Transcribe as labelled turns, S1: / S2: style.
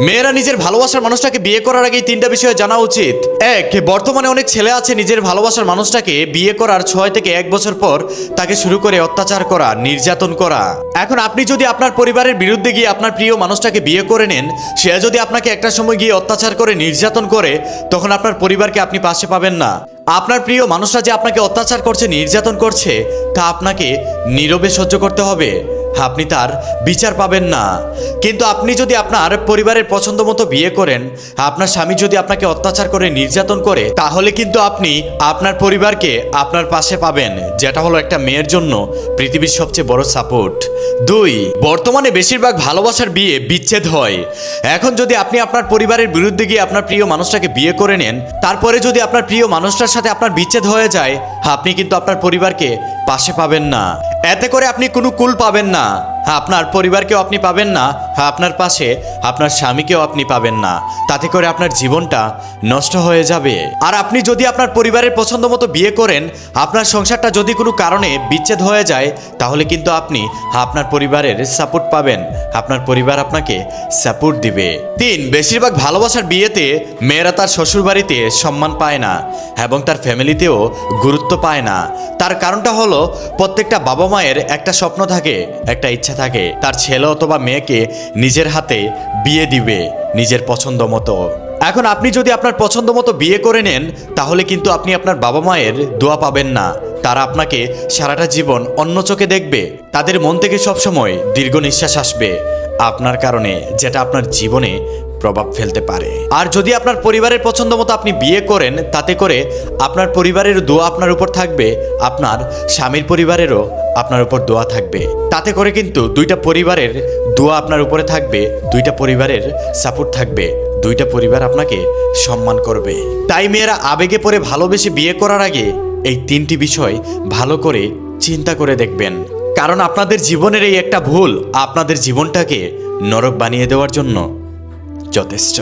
S1: মেয়েরা নিজের ভালোবাসার মানুষটাকে বিয়ে করার আগেই তিনটা বিষয় জানা উচিত। এক, বর্তমানে অনেক ছেলে আছে নিজের ভালোবাসার মানুষটাকে বিয়ে করার ছয় থেকে এক বছর পর তাকে শুরু করে অত্যাচার করা, নির্যাতন করা। এখন আপনি যদি আপনার পরিবারের বিরুদ্ধে গিয়ে আপনার প্রিয় মানুষটাকে বিয়ে করে নেন, সে যদি আপনাকে একটা সময় গিয়ে অত্যাচার করে, নির্যাতন করে, তখন আপনার পরিবারকে আপনি পাশে পাবেন না। আপনার প্রিয় মানুষরা যে আপনাকে অত্যাচার করছে, নির্যাতন করছে, তা আপনাকে নীরবে সহ্য করতে হবে। আপনি তার বিচার পাবেন না। কিন্তু আপনি যদি আপনার পরিবারের পছন্দ মতো বিয়ে করেন, আপনার স্বামী যদি আপনাকে অত্যাচার করে, নির্যাতন করে, তাহলে কিন্তু আপনি আপনার পরিবারকে আপনার পাশে পাবেন। যেটা হলো একটা মেয়ের জন্য পৃথিবীর সবচেয়ে বড় সাপোর্ট। দুই, বর্তমানে বেশিরভাগ ভালোবাসার বিয়ে বিচ্ছেদ হয়। এখন যদি আপনি আপনার পরিবারের বিরুদ্ধে গিয়ে আপনার প্রিয় মানুষটাকে বিয়ে করে নেন, তারপরে যদি আপনার প্রিয় মানুষটার সাথে আপনার বিচ্ছেদ হয়ে যায়, আপনি কিন্তু আপনার পরিবারকে পাশে পাবেন না। এতে করে আপনি কোনো কুল পাবেন না। আপনার পরিবারকেও আপনি পাবেন না। আপনার পাশে আপনার স্বামীকেও আপনি পাবেন না। তাতে করে আপনার জীবনটা নষ্ট হয়ে যাবে। আর আপনি যদি আপনার পরিবারের পছন্দ মতো বিয়ে করেন, আপনার সংসারটা যদি কোনো কারণে বিচ্ছেদ হয়ে যায়, তাহলে কিন্তু আপনি আপনার পরিবারের সাপোর্ট পাবেন। আপনার পরিবার আপনাকে সাপোর্ট দিবে। তিন, বেশিরভাগ ভালোবাসার বিয়েতে মেয়েরা তার শ্বশুরবাড়িতে সম্মান পায় না এবং তার ফ্যামিলিতেও গুরুত্ব পায় না। তার কারণটা হলো, প্রত্যেকটা বাবা মায়ের একটা স্বপ্ন থাকে, একটা ইচ্ছা থাকে, তার ছেলে অথবা মেয়েকে নিজের হাতে বিয়ে দিবে নিজের পছন্দ মতো। এখন আপনি যদি আপনার পছন্দ মতো বিয়ে করে নেন, তাহলে কিন্তু আপনি আপনার বাবা মায়ের দোয়া পাবেন না। তারা আপনাকে সারাটা জীবন অন্য চোখে দেখবে, তাদের মন থেকে সবসময় দীর্ঘ নিঃশ্বাস আসবে, আপনার কারণে যেটা আপনার জীবনে প্রভাব ফেলতে পারে। আর যদি আপনার পরিবারের পছন্দ মতো আপনি বিয়ে করেন, তাতে করে আপনার পরিবারের দোয়া আপনার উপর থাকবে, আপনার স্বামীর পরিবারেরও আপনার উপর দোয়া থাকবে। তাতে করে কিন্তু দুইটা পরিবারের দোয়া আপনার উপরে থাকবে, দুইটা পরিবারের সাপোর্ট থাকবে, দুইটা পরিবার আপনাকে সম্মান করবে। তাই মেয়েরা আবেগে পড়ে ভালোবেসে বিয়ে করার আগে এই তিনটি বিষয় ভালো করে চিন্তা করে দেখবেন। কারণ আপনাদের জীবনের এই একটা ভুল আপনাদের জীবনটাকে নরক বানিয়ে দেওয়ার জন্য যথেষ্ট।